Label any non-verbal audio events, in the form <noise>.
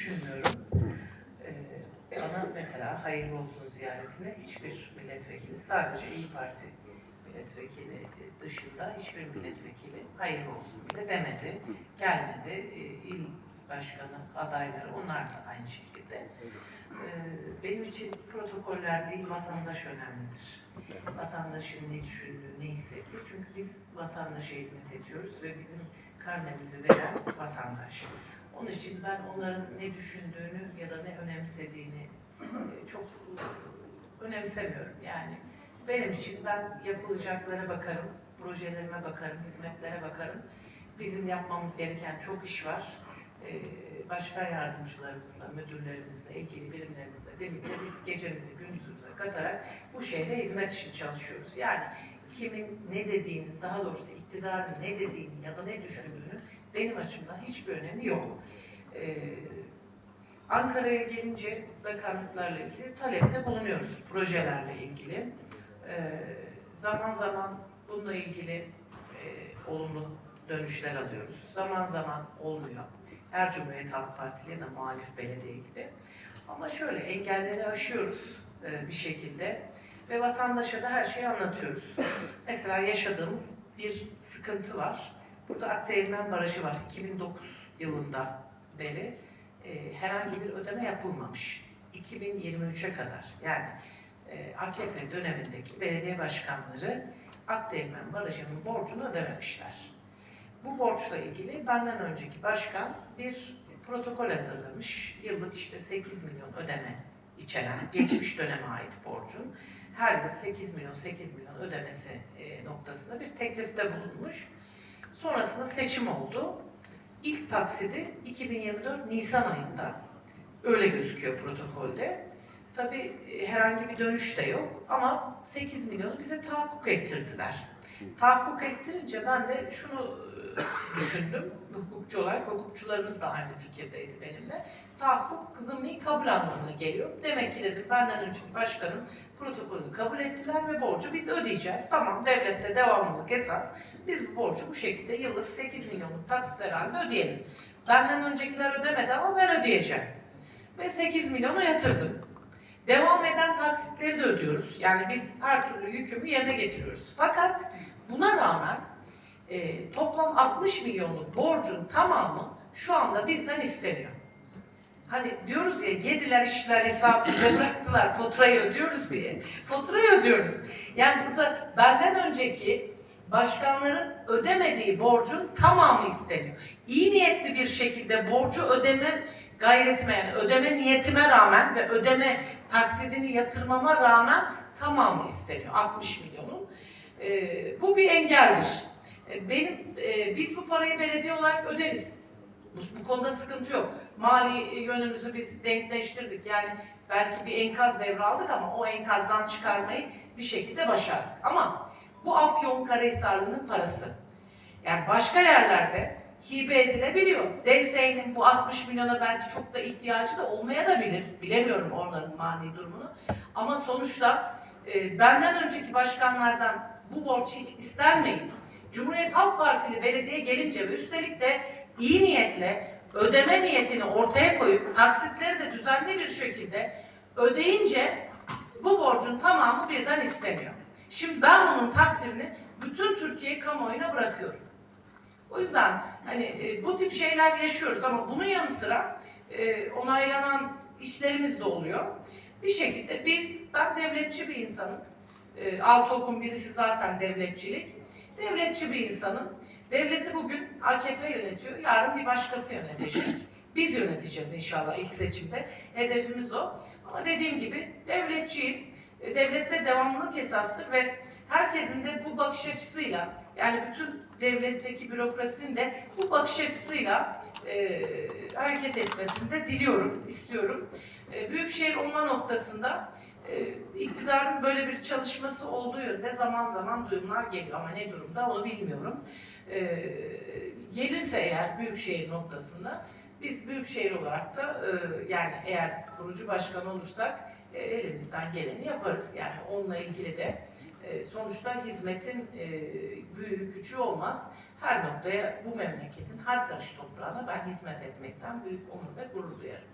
düşünmüyorum. Ee, bana mesela hayırlı olsun ziyaretine hiçbir milletvekili, sadece İyi Parti milletvekili dışında hiçbir milletvekili hayırlı olsun bile demedi. Gelmedi. Ee, İl başkanı adayları onlar da aynı şekilde. Ee, benim için protokoller değil vatandaş önemlidir. Vatandaşın ne düşündüğü, ne hissettiği. Çünkü biz vatandaşa hizmet ediyoruz ve bizim karnemizi veren vatandaş. Onun için ben onların ne düşündüğünü ya da ne önemsediğini e, çok e, önemsemiyorum. Yani benim için ben yapılacaklara bakarım, projelerime bakarım, hizmetlere bakarım. Bizim yapmamız gereken çok iş var. Ee, Başkan yardımcılarımızla, müdürlerimizle, ilgili birimlerimizle birlikte biz gecemizi gündüzümüze katarak bu şehre hizmet için çalışıyoruz. Yani kimin ne dediğini, daha doğrusu iktidarın ne dediğini ya da ne düşündüğünü benim açımdan hiçbir önemi yok. Ee, Ankara'ya gelince bakanlıklarla ilgili talepte bulunuyoruz, projelerle ilgili. Ee, zaman zaman bununla ilgili e, olumlu dönüşler alıyoruz. Zaman zaman olmuyor. Her Cumhuriyet Halk Partili ya da muhalif belediye gibi. Ama şöyle engelleri aşıyoruz e, bir şekilde ve vatandaşa da her şeyi anlatıyoruz. Mesela yaşadığımız bir sıkıntı var. Burada Akdeğirmen Barajı var. 2009 yılında beri e, herhangi bir ödeme yapılmamış. 2023'e kadar yani e, AKP dönemindeki belediye başkanları Akdeğirmen Barajı'nın borcunu ödememişler. Bu borçla ilgili benden önceki başkan bir protokol hazırlamış. Yıllık işte 8 milyon ödeme içeren, geçmiş döneme ait borcun her yıl 8 milyon 8 milyon ödemesi e, noktasında bir teklifte bulunmuş. Sonrasında seçim oldu. İlk taksidi 2024 Nisan ayında. Öyle gözüküyor protokolde. Tabii e, herhangi bir dönüş de yok ama 8 milyonu bize tahakkuk ettirdiler. Tahakkuk ettirince ben de şunu e, düşündüm. Hukukçu olarak hukukçularımız da aynı fikirdeydi benimle. Tahakkuk kızımlığı kabul anlamına geliyor. Demek ki dedim benden önceki başkanın protokolünü kabul ettiler ve borcu biz ödeyeceğiz. Tamam devlette devamlılık esas. Biz bu borcu bu şekilde yıllık 8 milyonluk taksit halinde ödeyelim. Benden öncekiler ödemedi ama ben ödeyeceğim. Ve 8 milyonu yatırdım. Devam eden taksitleri de ödüyoruz. Yani biz her türlü yükümü yerine getiriyoruz. Fakat buna rağmen e, toplam 60 milyonluk borcun tamamı şu anda bizden isteniyor. Hani diyoruz ya yediler içtiler hesabı bize bıraktılar faturayı ödüyoruz diye. Faturayı ödüyoruz. Yani burada benden önceki başkanların ödemediği borcun tamamı isteniyor. İyi niyetli bir şekilde borcu ödeme gayretime yani ödeme niyetime rağmen ve ödeme taksidini yatırmama rağmen tamamı isteniyor 60 milyonun. Ee, bu bir engeldir. Ee, benim e, biz bu parayı belediye olarak öderiz. Bu, bu konuda sıkıntı yok. Mali yönümüzü biz denkleştirdik. Yani belki bir enkaz devraldık ama o enkazdan çıkarmayı bir şekilde başardık. Ama bu Afyon Karahisarlı'nın parası. Yani başka yerlerde hibe edilebiliyor. DSE'nin bu 60 milyona belki çok da ihtiyacı da olmaya da bilir. Bilemiyorum onların mali durumunu. Ama sonuçta e, benden önceki başkanlardan bu borç hiç istenmeyip Cumhuriyet Halk Partili belediye gelince ve üstelik de iyi niyetle ödeme niyetini ortaya koyup taksitleri de düzenli bir şekilde ödeyince bu borcun tamamı birden isteniyor. Şimdi ben bunun takdirini bütün Türkiye kamuoyuna bırakıyorum. O yüzden hani e, bu tip şeyler yaşıyoruz ama bunun yanı sıra e, onaylanan işlerimiz de oluyor. Bir şekilde biz, ben devletçi bir insanım. E, Altokun birisi zaten devletçilik. Devletçi bir insanım. Devleti bugün AKP yönetiyor, yarın bir başkası yönetecek. <clears throat> Biz yöneteceğiz inşallah ilk seçimde. Hedefimiz o. Ama dediğim gibi devletçiyim. E, Devlette devamlılık esastır ve herkesin de bu bakış açısıyla yani bütün devletteki bürokrasinin de bu bakış açısıyla e, hareket etmesini de diliyorum, istiyorum. E, Büyükşehir olma noktasında e, iktidarın böyle bir çalışması olduğu yönde zaman zaman duyumlar geliyor ama ne durumda onu bilmiyorum. E, gelirse eğer Büyükşehir noktasında biz Büyükşehir olarak da e, yani eğer kurucu başkan olursak e, elimizden geleni yaparız. Yani onunla ilgili de e, sonuçta hizmetin e, büyüğü küçüğü olmaz. Her noktaya bu memleketin her karış toprağına ben hizmet etmekten büyük onur ve gurur duyarım.